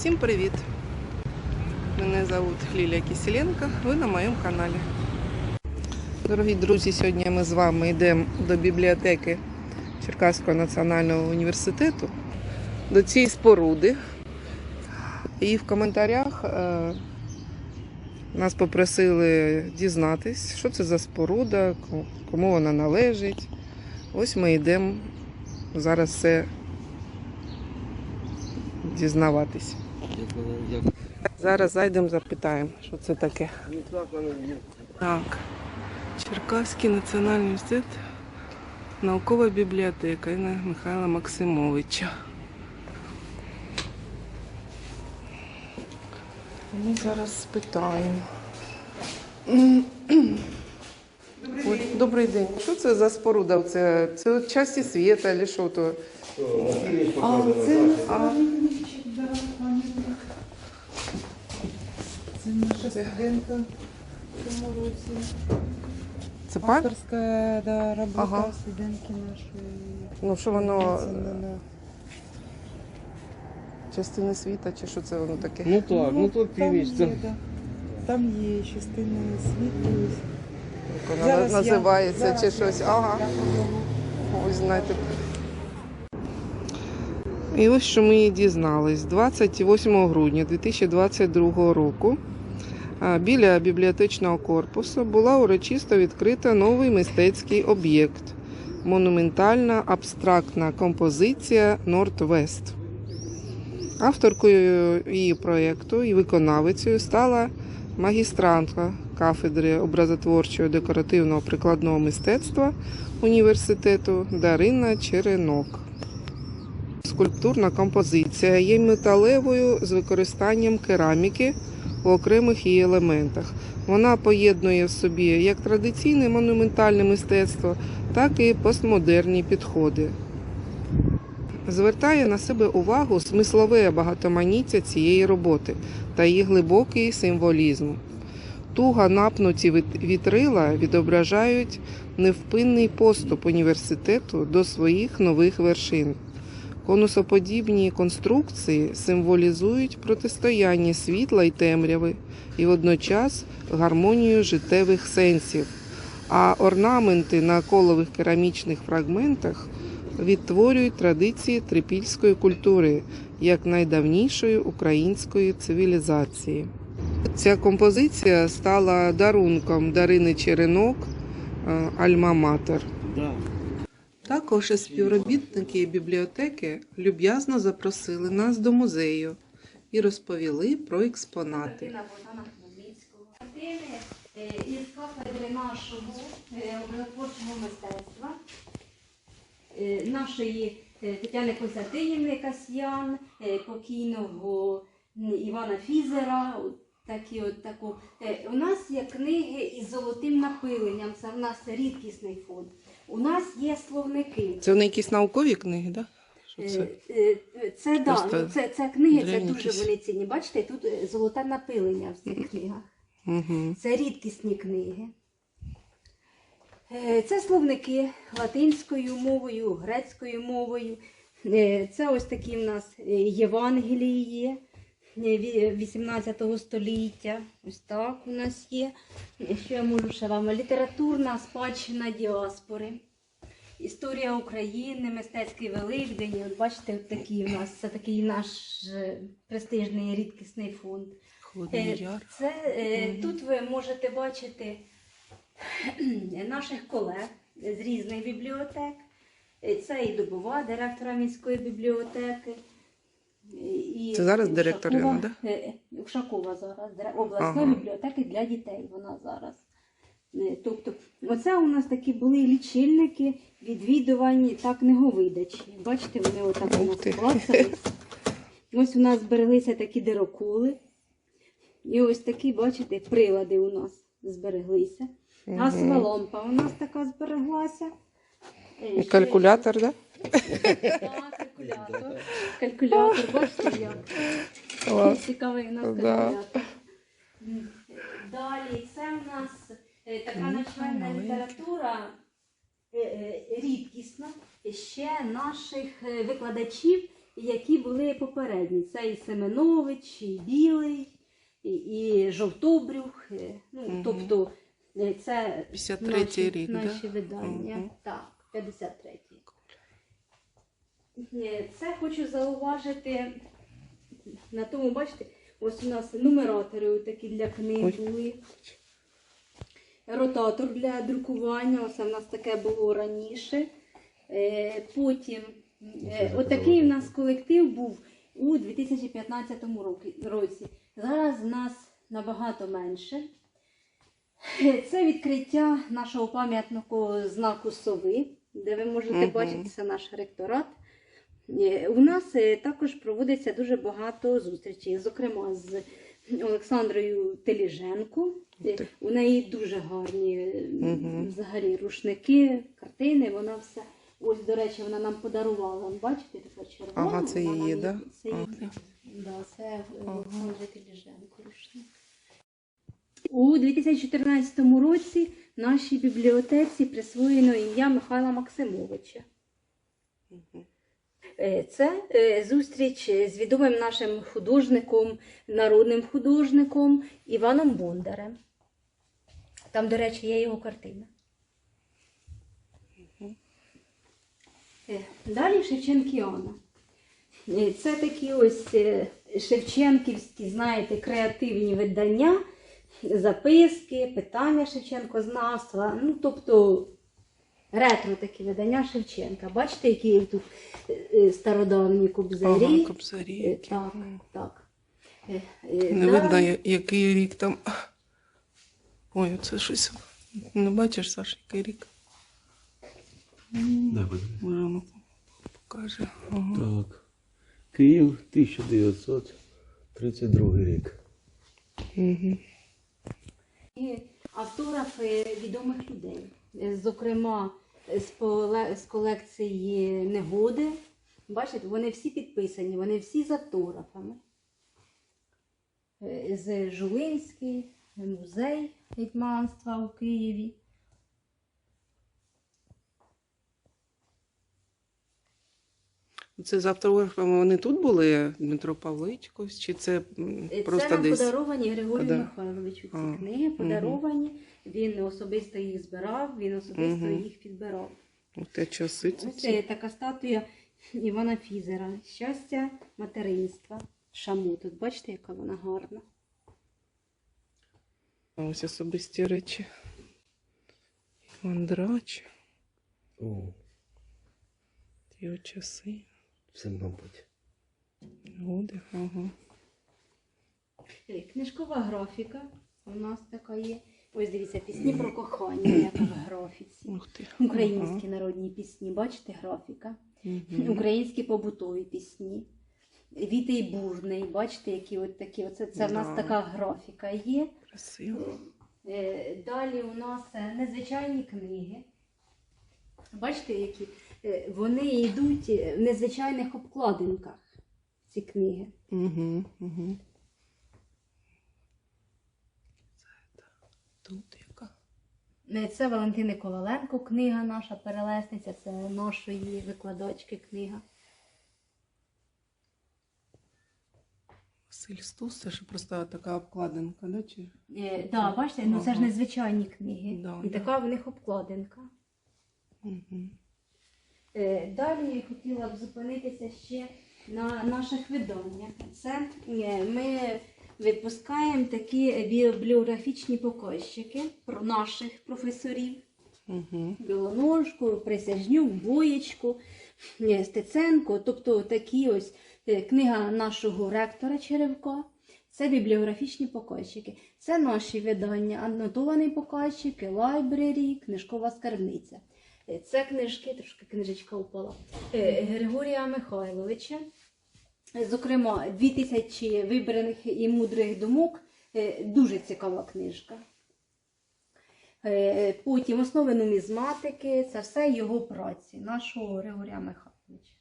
Всім привіт! Мене звуть Лілія Киселенко, ви на моєму каналі. Дорогі друзі, сьогодні ми з вами йдемо до бібліотеки Черкаського національного університету, до цієї споруди. І в коментарях е, нас попросили дізнатись, що це за споруда, кому вона належить. Ось ми йдемо зараз все дізнаватись. Зараз зайдемо, запитаємо, що це таке. Так. Черкаський національний університет, наукова бібліотека імені Михайла Максимовича. Ми зараз спитаємо. Ой, добрий день. Що це за споруда? Це, це часті світа, чи що то? А, це, а, Це в цьому році. це пар? Авторська да, робота Ага. студентки нашої. Ну, що воно частини світа, чи що це воно таке? Ну так, ну тут там північ. є, Це да. Там є частини світу. Як вона Зараз я- називається зараз чи я щось. Ага. я подумаю. Ось знаєте. І ось що ми дізнались. 28 грудня 2022 року біля бібліотечного корпусу була урочисто відкрита новий мистецький об'єкт монументальна абстрактна композиція Норд-Вест. Авторкою її проєкту і виконавицею стала магістрантка кафедри образотворчого декоративного прикладного мистецтва університету Дарина Черенок. Скульптурна композиція є металевою з використанням кераміки у окремих її елементах. Вона поєднує в собі як традиційне монументальне мистецтво, так і постмодерні підходи. Звертає на себе увагу смислове багатоманіття цієї роботи та її глибокий символізм. Туга напнуті вітрила відображають невпинний поступ університету до своїх нових вершин. Конусоподібні конструкції символізують протистояння світла й темряви і водночас гармонію життєвих сенсів, а орнаменти на колових керамічних фрагментах відтворюють традиції трипільської культури як найдавнішої української цивілізації. Ця композиція стала дарунком Дарини Черенок е, Альма-Матер. Також співробітники бібліотеки люб'язно запросили нас до музею і розповіли про експонати. Е, із кафедри нашого е, образотворчого мистецтва, е, нашої е, Тетяни Костянтинівни Касьян, е, покійного Івана Фізера. Такі от таку. Е, У нас є книги із золотим напиленням, це в нас рідкісний фонд. У нас є словники. Це вони якісь наукові книги, так? Да? Що це? Е, е, Це, да, ну, це, це книги, це дуже якісь. вони цінні. Бачите, тут е, золоте напилення в цих книгах. Угу. Це рідкісні книги. Е, Це словники латинською мовою, грецькою мовою. Е, Це ось такі в нас е, Євангелії є е, 18 століття. Ось так у нас є. Е, Що я можу ще вам? Літературна спадщина діаспори. Історія України, мистецький Великдень. От бачите, от такі у нас це такий наш е, престижний рідкісний фонд. Холодний Е, яр. Це, е, Тут ви можете бачити наших колег з різних бібліотек. Це і Дубова, директора міської бібліотеки. І Це зараз директор е, Ушакова зараз, обласної Ага. бібліотеки для дітей вона зараз. Е, Тобто, оце у нас такі були лічильники відвідувань та книговидачі. Бачите, вони отак у нас Ух Ось у нас збереглися такі дироколи. І ось такі, бачите, прилади у нас збереглися. Газова лампа у нас така збереглася. Е, І калькулятор, так? Так, калькулятор. Калькулятор, бачите як. Цікавий у нас калькулятор. Далі це у нас е, така навчальна література е, е, рідкісна ще наших е, викладачів які були попередні. Це і Семенович, і Білий, і, Жовтобрюх. е, Ну, Мгм. тобто е, це 53-й наші, рік, наші да? видання. Мгм. Так, 53-й. Е, Це хочу зауважити на тому, бачите, ось у нас нумератори такі для книг були. Ротатор для друкування, ось у нас таке було раніше. Е, Потім е, отакий у нас колектив був у 2015 році. Зараз нас набагато менше. Е, Це відкриття нашого пам'ятного знаку сови, де ви можете Мгм. бачити, це наш ректорат. У нас також проводиться дуже багато зустрічей, зокрема з Олександрою Теліженко. У неї дуже гарні е, взагалі рушники, картини, вона все. Ось, до речі, вона нам подарувала. Бачите, така червона. Ага, це вона її, да? Це Ага. її. Да, це е, Ага. Олександра Теліженко рушник. У 2014 році нашій бібліотеці присвоєно ім'я Михайла Максимовича. Мгм. Е, Це е, зустріч з відомим нашим художником, народним художником Іваном Бондарем. Там, до речі, є його картина. Е, Далі Шевченкіана. Це такі ось шевченківські, знаєте, креативні видання, записки, питання Шевченкознавства. Ну, тобто ретро такі видання Шевченка. Бачите, які тут е, е, стародавні кобзарі. Ага, кобзарі. Е, які. Так, так. Не да, видно, який рік там. Ой, це щось. Не бачиш, Саш, який рік? Да. Може, воно покаже. Ага. Так. Київ 1932 рік. Угу. І автографи відомих людей. Зокрема, з, колекції Негоди. Бачите, вони всі підписані, вони всі з автографами. Е, З Жулинський, музей гетьманства у Києві. Це з автографами вони тут були, Дмитро Павлович, якось, чи це просто Це нам десь? подаровані Григорію Пода- Михайловичу ці А, книги, подаровані. Він особисто їх збирав, він особисто Мгм. їх підбирав. Те часи це Ось ці. е, така статуя Івана Фізера. Щастя материнства. Шаму. Тут бачите, яка вона гарна. А ось особисті речі. Іван Драч, О, його часи, це, мабуть. годи. Ага. Е, Книжкова графіка. У нас така є. Ось дивіться, пісні про кохання, як в графіці. Ух ти. Українські народні пісні, бачите, графіка. Мгм. Українські побутові пісні. Вітий бурний, бачите, які от такі. Оце це в нас Да. така графіка є. Красиво. Е, Далі у нас е, незвичайні книги. Бачите, які вони йдуть е, в незвичайних обкладинках, ці книги. Угу, угу. Тут яка. Е, Це Валентини Коваленко, книга наша перелесниця, це нашої викладачки книга. Василь Стус, це ж просто така обкладинка, да? Чи? Е, да, бачите, ну це ж незвичайні книги. Да, І да. така в них обкладинка. Угу. Е, Далі я хотіла б зупинитися ще на наших виданнях. Це е, ми випускаємо такі бібліографічні показчики про наших професорів. Угу. Білоножку, Присяжнюк, Боєчку, е, Стеценко, тобто такі ось книга нашого ректора Черевка. Це бібліографічні показчики. Це наші видання, анотовані показчики, лайбрері, книжкова скарбниця. Е, Це книжки, трошки книжечка упала. е, Григорія Михайловича. Е, Зокрема, 2000 вибраних і мудрих думок. Дуже цікава книжка. Потім основи нумізматики, це все його праці, нашого Григорія Михайловича.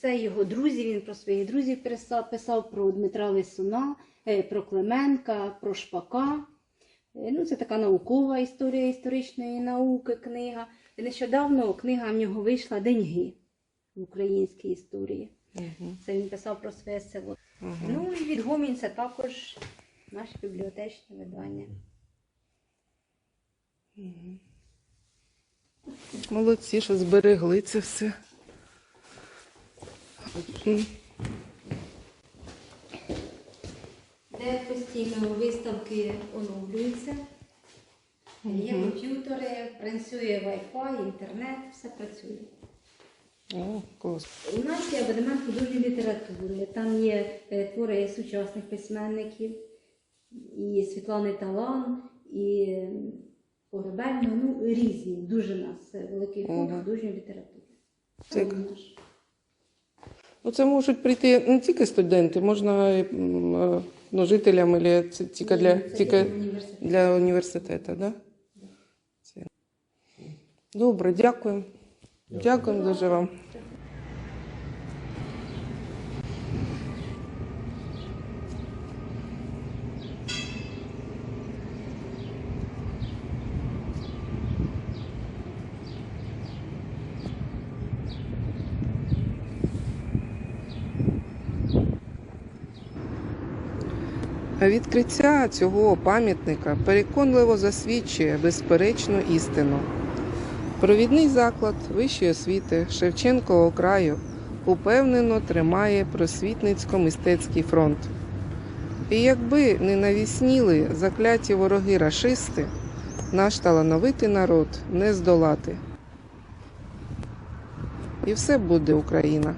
Це його друзі, він про своїх друзів писав, про Дмитра Лисуна, про Клименка, про Шпака. Е, Ну, це така наукова історія історичної науки книга. Нещодавно книга в нього вийшла Деньги. в українській історії. Угу. Це він писав про своє село. Угу. Ну і відгомін це також наше бібліотечне видання. Молодці, що зберегли це все. Де постійно виставки оновлюються. Є комп'ютери, працює Wi-Fi, інтернет, все працює. О, клас. У нас є абонемент художньої літератури. Там є е, твори сучасних письменників, і Світлани Талан, і Погребельного, ну різні, дуже у нас е, великий фонд Ага. художньої літератури. Це- Це наш. Ну, це можуть прийти не тільки студенти, можна е, ну, жителям, или це тільки для, тільки для університету, да? Добре, дякую. Дякую дуже вам. А Відкриття цього пам'ятника переконливо засвідчує безперечну істину. Провідний заклад вищої освіти Шевченкового краю упевнено тримає просвітницько-мистецький фронт. І якби не навісніли закляті вороги рашисти, наш талановитий народ не здолати. І все буде Україна.